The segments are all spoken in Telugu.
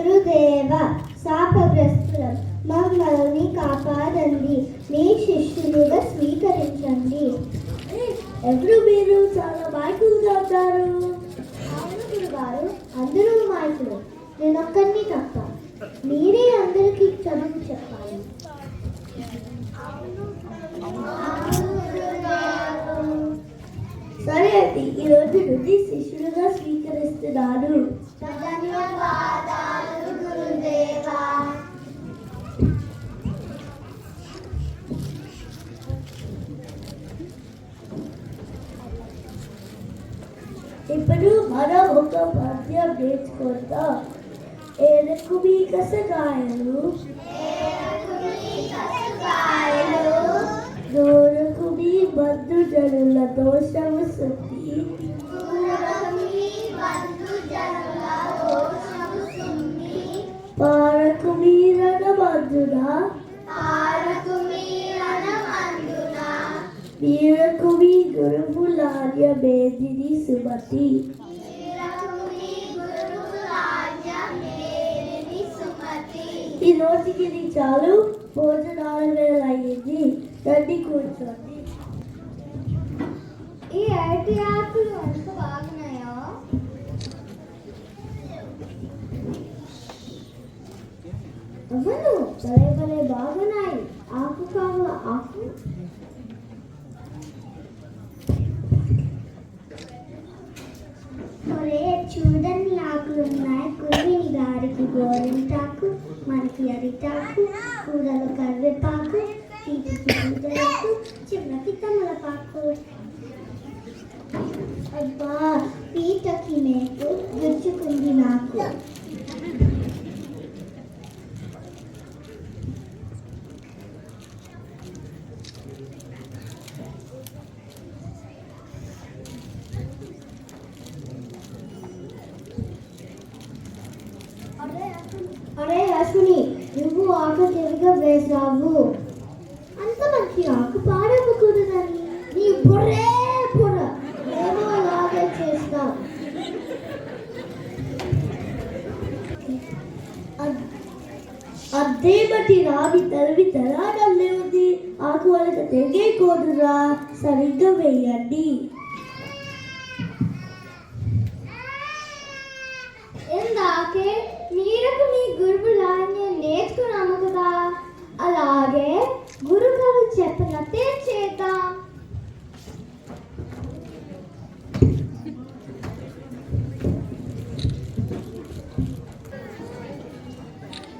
గురుదేవ శాపగ్రస్తులం. మమ్మల్ని కాపాడండి. మీ శిష్యులుగా స్వీకరించండి. ఎవరు మీరు? చాలా ఉన్నారు అవును గురుగారు అందరూ మైకులు నేనొక్కడిని తప్ప మీరే అందరికీ చదువు చెప్పాలి. సరే అండి ఈ రోజు నుండి శిష్యులుగా స్వీకరిస్తున్నాను. పద్యం నేర్చుకుందాం ఏరకు మీ కసగాయలు దూరకు మీ బంధు జనుల దోషము శుద్ధి పారకు మీరన మందున మీరకు మీ గురువులార్య మేదిని సుమతి ఈ రోజుకి ఇది చాలు భోజనాల వేళ అయ్యింది రండి కూర్చోండి ఈ అరటి ఆకులు ఎంత బాగున్నాయో అవును భలే భలే బాగున్నాయి ఆకు కావు ఆకు ఒరే చూడండి ఆకులు ఉన్నాయి దారికి గారికి గోరింటాకు మనకి అరిటాకు కూరలు కరివేపాకు తీపికి పూజలకు చిన్నకి తమలపాకు. అబ్బా పీటకి మేకు గుచ్చుకుంది నాకు. అరే అశ్విని నువ్వు ఆకు తిరిగి వేసావు అంత మంచి ఆకు పాడవకూడదని నీ బుర్రే బుర్ర. ఏమో అలాగే చేస్తావు అదే బట్టి రావి తరవి తరాడల్లే ఉంది ఆకు వాళ్ళకి తెగే సరిగ్గా వేయండి. ఇందాకే నీరకు నీ గురువులా నేను నేర్చుకున్నాను కదా అలాగే గురుగారు చెప్పినట్టే చేద్దాం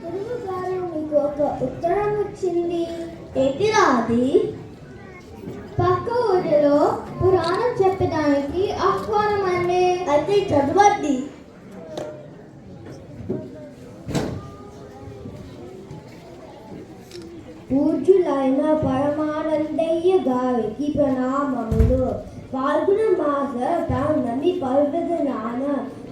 గురువు గారు మీకు ఒక ఉత్తరం వచ్చింది ఎటిరా అది పక్క ఊరిలో పురాణం చెప్పడానికి ఆహ్వానం అండి అయితే చదవండి పూజ్యులైన పరమానందయ్య గారికి ప్రణామములు పాల్గొన మాస పౌర్ణమి పర్వదినాన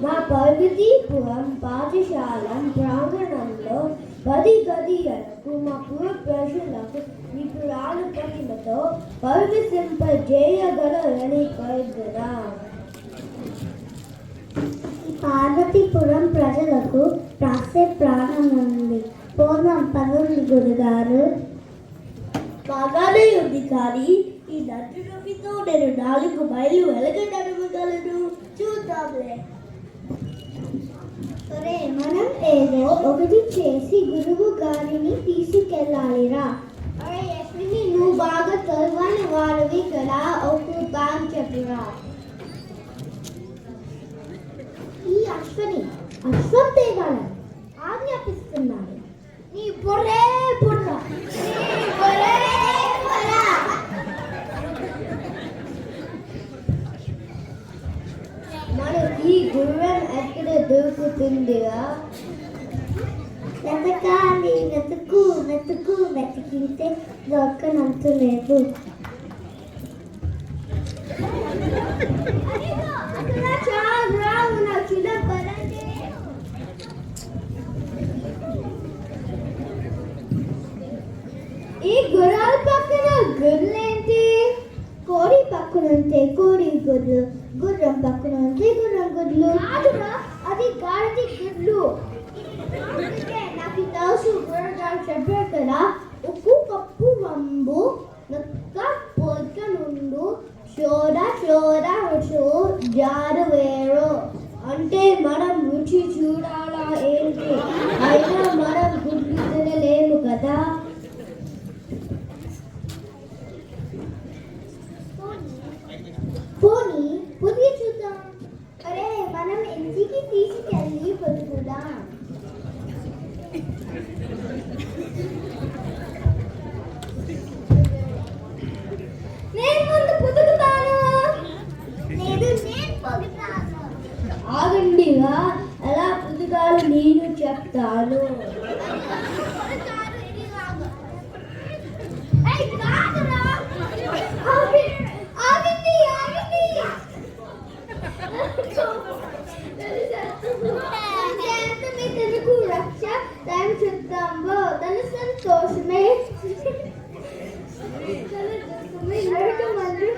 మా పర్వతీపురం పాఠశాల ప్రాంగణంలో పది గదియలకు మా పూర్వ ప్రజలకు మీ పురాణ పటిమతో పర్వసింపజేయగలరని కోరుతున్నా పార్వతీపురం ప్రజలకు రాసే ప్రాణం ఉంది. పూర్వం పనుంది గురుగారు బాగానే ఉంది కానీ ఈ నటు నొప్పితో నేను నాలుగు మైళ్ళు వెలగడగలను చూద్దాంలే. సరే మనం ఏదో ఒకటి చేసి గురువు గారిని తీసుకెళ్ళాలిరా. అరే యశ్విని నువ్వు బాగా చదవని వాడివి కదా ఒక బాగా చెప్పురా. ఈ అశ్వని అశ్వత్థేగాడు ఆజ్ఞాపిస్తున్నాడు. నీ బుర్రే బుర్ర. దొరుకుతుందిరా వెతకాలి వెతుకు వెతుకు వెతికితే దొరకనంత లేదు అక్కడ చాలా ఉన్నా చిన్న పరండి ఈ గుర్రాల పక్కన గుర్రెలేంటి కోడి పక్కన ఉంటే కోడి గుడ్లు గుర్రం పక్కన ఉంటే గుర్రం గుడ్లు కాదురా అది గాడిది గుడ్లు నాకు తెలుసు గుర్రం చెప్పారు కదా ఉప్పు కప్పు వంబు నొక్క పోల్క నుండు చోర చోర చో జారు వేరు. అంటే మనం రుచి చూడాలా ఏంటి అయినా మనం గుడ్లు తినలేము కదా పోనీ పొదిగి చూద్దాం అరే మనం ఇంటికి తీసుకెళ్ళి పొదుగుదాం నేను ముందు పొదుగుతాను లేదు నేను పొదుగుతాను ఆగండిగా ఎలా పొదుగాలు నేను చెప్తాను ఏయ్, కాదురా. ఆగి- ఆగండి, ఆగండి. శాంతమే తనకు రక్ష తన చూద్దాంబో తన సంతోషమే తన దుఃఖమే నరకమందు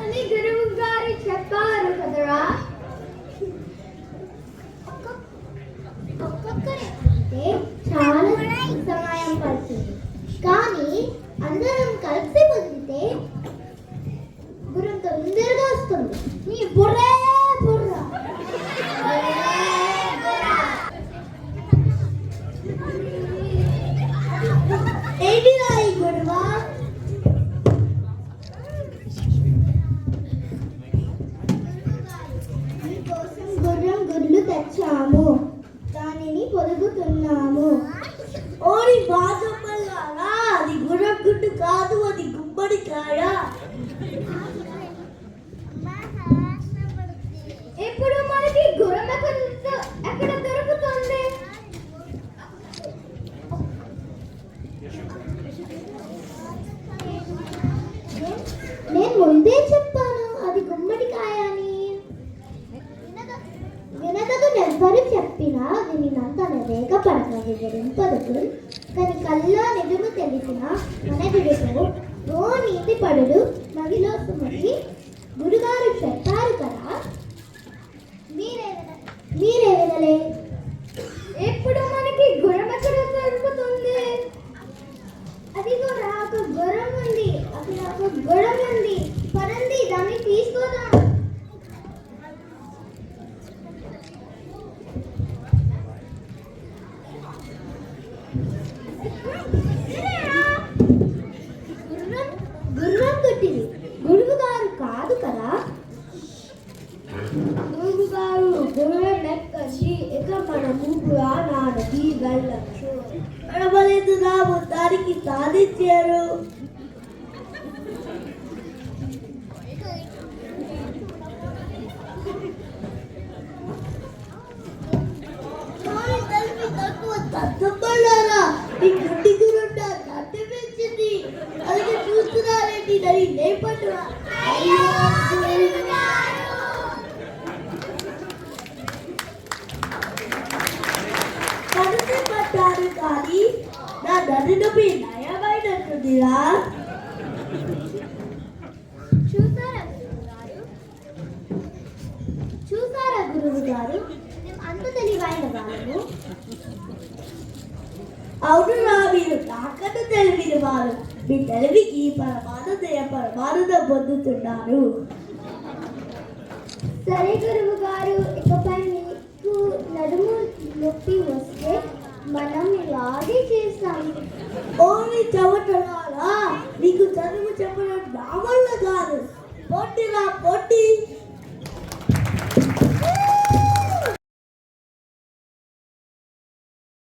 అని గురువు గారు చెప్పారు కదరా ఒక్కొక్కరైతే చాలా సమయం పడుతుంది కానీ అందరం కలిసి పొందితే గుర్రం తొందరగా వస్తుంది నీ బుర్రే బుర్ర ఏంటిరా ఈ గొడవ మీకోసం గుర్రం గుడ్లు తెచ్చాము. దానిని పొదుగుతున్నాము. ఓడి బాధమ్మల్లారా అది గుర్రం గుడ్డు కాదు అది గుమ్మడికాయ. ఇప్పుడు మనకి గుర్రం ఎక్కడ ఎక్కడ దొరుకుతుంది నేను ముందే చెప్పాను అది గుమ్మడికాయ అని ఎవరు చెప్పినా వినినంత రేగ పడక వివరింపదగు కానీ కల్లో నిజము తెలిసిన మనగుడితో ఓ నీతి పడుడు మగిలో సుమతి గురుగారు చెప్పారు కదా. మీరేదలే ఎప్పుడు మనకి గుర్రం ఎక్కడ దొరుకుతుంది? అదిగో నాకు గుర్రం ఉంది. అక్కడ ఒక గుర్రం ఉంది పదండి దాన్ని తీసుకోదాం గుర్రం గురువు గారు అంత తెలివైన వాళ్ళము అవునురా మీరు నాకన్నా తెలివిన వారు. మీ తెలివికి పరమానందయ పరమానందం పొందుతున్నారు సరే గురువు గారు ఇకపై మీకు నడుము నొప్పి వస్తే మనం ఇలాగే చేస్తాం ఓన్లీ చెమటలారా నీకు చదువు చెప్పడం నా వల్ల కాదు. పొట్టిరా పొట్టి